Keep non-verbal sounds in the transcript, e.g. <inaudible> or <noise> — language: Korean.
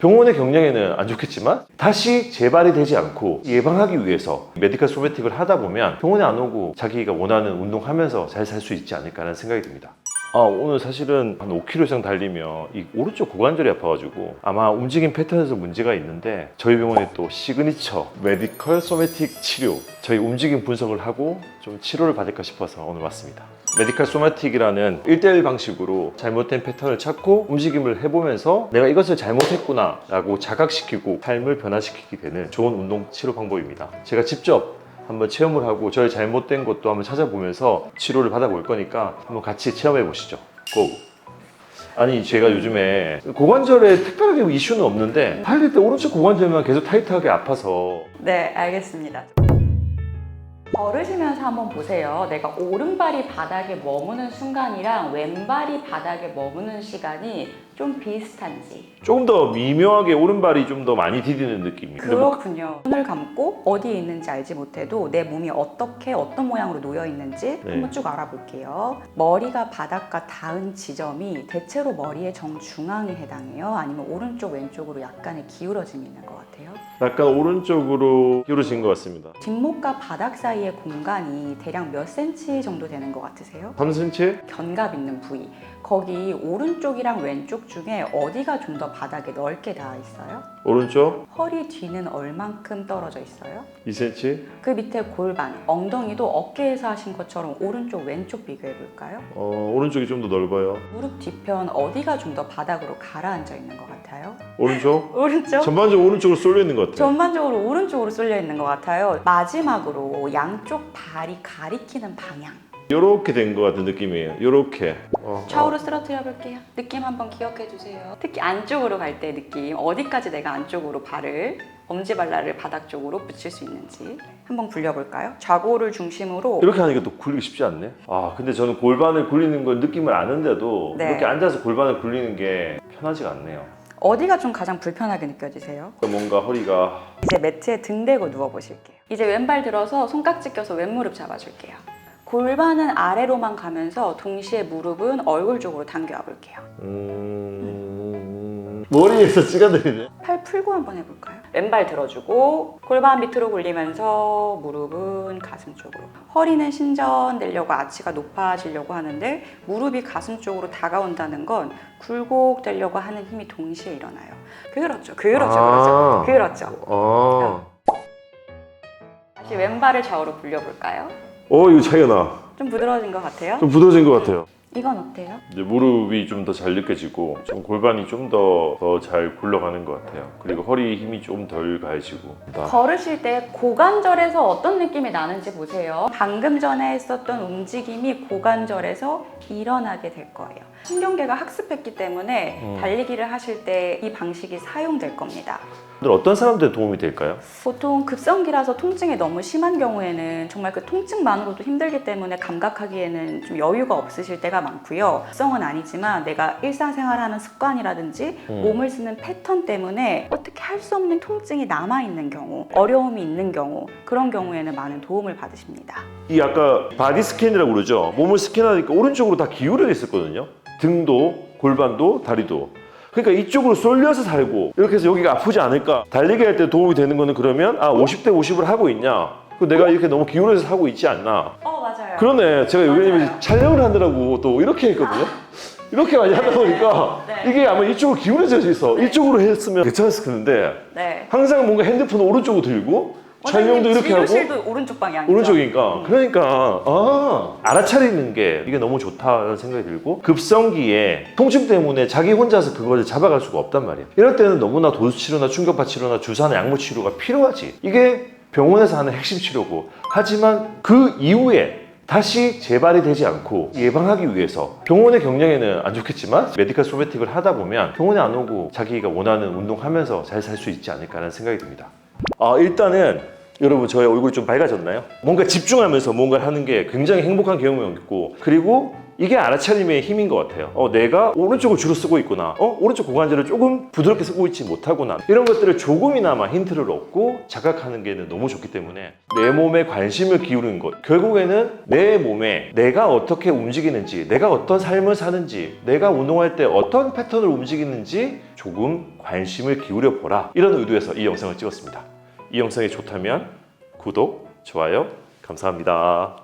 병원의 경영에는 안 좋겠지만 다시 재발이 되지 않고 예방하기 위해서 메디컬 소매틱을 하다 보면 병원에 안 오고 자기가 원하는 운동하면서 잘 살 수 있지 않을까라는 생각이 듭니다. 아, 오늘 사실은 한 5km 이상 달리면 이 오른쪽 고관절이 아파가지고 아마 움직임 패턴에서 문제가 있는데 저희 병원에 또 시그니처 메디컬 소매틱 치료 저희 움직임 분석을 하고 좀 치료를 받을까 싶어서 오늘 왔습니다. 메디컬 소매틱이라는 1대1 방식으로 잘못된 패턴을 찾고 움직임을 해보면서 내가 이것을 잘못했구나 라고 자각시키고 삶을 변화시키게 되는 좋은 운동 치료 방법입니다. 제가 직접 한번 체험을 하고 저의 잘못된 것도 한번 찾아보면서 치료를 받아볼 거니까 한번 같이 체험해 보시죠. 고! 아니 제가 요즘에 고관절에 특별하게 이슈는 없는데 달릴 때 오른쪽 고관절만 계속 타이트하게 아파서 네, 알겠습니다. 걸으시면서 한번 보세요. 내가 오른발이 바닥에 머무는 순간이랑 왼발이 바닥에 머무는 시간이 좀 비슷한지. 조금 더 미묘하게 오른발이 좀 더 많이 디디는 느낌이에요. 근데 뭐 그렇군요. 눈을 감고 어디에 있는지 알지 못해도 내 몸이 어떻게 어떤 모양으로 놓여 있는지 네. 한번 쭉 알아볼게요. 머리가 바닥과 닿은 지점이 대체로 머리의 정중앙에 해당해요. 아니면 오른쪽 왼쪽으로 약간의 기울어짐이 있는 것 같아요. 약간 오른쪽으로 기울어진 것 같습니다. 뒷목과 바닥 사이의 공간이 대략 몇 센치 정도 되는 것 같으세요? 3cm? 견갑 있는 부위. 거기 오른쪽이랑 왼쪽 중에 어디가 좀 더 바닥에 넓게 닿아 있어요? 오른쪽? 허리 뒤는 얼만큼 떨어져 있어요? 2cm? 그 밑에 골반, 엉덩이도 어깨에서 하신 것처럼 오른쪽 왼쪽 비교해 볼까요? 어, 오른쪽이 좀 더 넓어요. 무릎 뒤편 어디가 좀 더 바닥으로 가라앉아 있는 것 같아요? 오른쪽? <laughs> 오른쪽? 전반적으로 오른쪽으로 쏠려 있는 것 같아요. 전반적으로 오른쪽으로 쏠려 있는 것 같아요. 마지막으로 양쪽 발이 가리키는 방향. 이렇게 된 것 같은 느낌이에요. 이렇게. 어, 좌우로 쓰러뜨려 볼게요. 느낌 한번 기억해 주세요. 특히 안쪽으로 갈 때 느낌, 어디까지 내가 안쪽으로 발을 엄지 발라를 바닥 쪽으로 붙일 수 있는지 한번 굴려볼까요? 좌골을 중심으로 어, 이렇게 하니까 또 굴리기 쉽지 않네. 아, 근데 저는 골반을 굴리는 걸 느낌을 아는데도 네. 이렇게 앉아서 골반을 굴리는 게 편하지가 않네요. 어디가 좀 가장 불편하게 느껴지세요? 뭔가 허리가 이제 매트에 등 대고 누워 보실게요. 이제 왼발 들어서 손깍지 껴서 왼무릎 잡아줄게요. 골반은 아래로만 가면서 동시에 무릎은 얼굴 쪽으로 당겨와 볼게요. 음... 머리에서 찌가들이네. 팔 풀고 한번 해볼까요? 왼발 들어주고 골반 밑으로 굴리면서 무릎은 가슴 쪽으로 허리는 신전되려고 아치가 높아지려고 하는데 무릎이 가슴 쪽으로 다가온다는 건 굴곡되려고 하는 힘이 동시에 일어나요 그렇죠 그렇죠 아. 그렇죠 그렇죠 아. 다시 왼발을 좌우로 굴려볼까요? 어, 이거 차이가 나. 좀 부드러워진 것 같아요 좀 부드러진 것 같아요. 이건 어때요? 이제 무릎이 좀 더 잘 느껴지고 좀 골반이 좀 더 더 잘 굴러가는 것 같아요. 그리고 허리 힘이 좀 덜 가해지고. 나- 걸으실 때 고관절에서 어떤 느낌이 나는지 보세요. 방금 전에 했었던 움직임이 고관절에서 일어나게 될 거예요. 신경계가 학습했기 때문에 음. 달리기를 하실 때 이 방식이 사용될 겁니다. 오늘 어떤 사람들 도움이 될까요? 보통 급성기라서 통증이 너무 심한 경우에는 정말 그 통증만으로도 힘들기 때문에 감각하기에는 좀 여유가 없으실 때가 많고요. 급성은 아니지만 내가 일상생활하는 습관이라든지 음. 몸을 쓰는 패턴 때문에 어떻게 할 수 없는 통증이 남아 있는 경우, 어려움이 있는 경우 그런 경우에는 많은 도움을 받으십니다. 이 아까 바디 스캔이라고 그러죠. 몸을 스캔하니까 오른쪽으로 다 기울어 있었거든요. 등도, 골반도, 다리도. 그러니까 이쪽으로 쏠려서 살고 이렇게 해서 여기가 아프지 않을까. 달리기 할 때 도움이 되는 거는 그러면 아 50대 50을 하고 있냐. 그 내가 이렇게 너무 기울어서 하고 있지 않나. 어 맞아요. 그러네. 제가 맞아요. 촬영을 하느라고 또 이렇게 했거든요. 이렇게 많이 하다 보니까 네. 이게 아마 이쪽으로 기울어져 있어. 이쪽으로 했으면 괜찮았을 텐데 네. 항상 뭔가 핸드폰 오른쪽으로 들고 촬영도 이렇게 하고? 실도 오른쪽 방향이죠. 오른쪽이니까. 그러니까 아. 알아차리는 게 이게 너무 좋다라는 생각이 들고 급성기에 통증 때문에 자기 혼자서 그걸 잡아갈 수가 없단 말이에요. 이럴 때는 너무나 도수치료나 충격파 치료나 주사나 약물 치료가 필요하지. 이게 병원에서 하는 핵심 치료고. 하지만 그 이후에 다시 재발이 되지 않고 예방하기 위해서 병원의 경영에는 안 좋겠지만 메디컬 소매틱을 하다 보면 병원에 안 오고 자기가 원하는 운동하면서 잘 살 수 있지 않을까라는 생각이 듭니다. 아, 일단은 여러분 저의 얼굴이 좀 밝아졌나요? 뭔가 집중하면서 뭔가를 하는 게 굉장히 행복한 경험이었고 그리고 이게 알아차림의 힘인 것 같아요. 어, 내가 오른쪽을 주로 쓰고 있구나. 어, 오른쪽 고관절을 조금 부드럽게 쓰고 있지 못하구나. 이런 것들을 조금이나마 힌트를 얻고 자각하는 게 너무 좋기 때문에 내 몸에 관심을 기울이는 것. 결국에는 내 몸에 내가 어떻게 움직이는지, 내가 어떤 삶을 사는지, 내가 운동할 때 어떤 패턴을 움직이는지 조금 관심을 기울여 보라. 이런 의도에서 이 영상을 찍었습니다. 이 영상이 좋다면 구독, 좋아요, 감사합니다.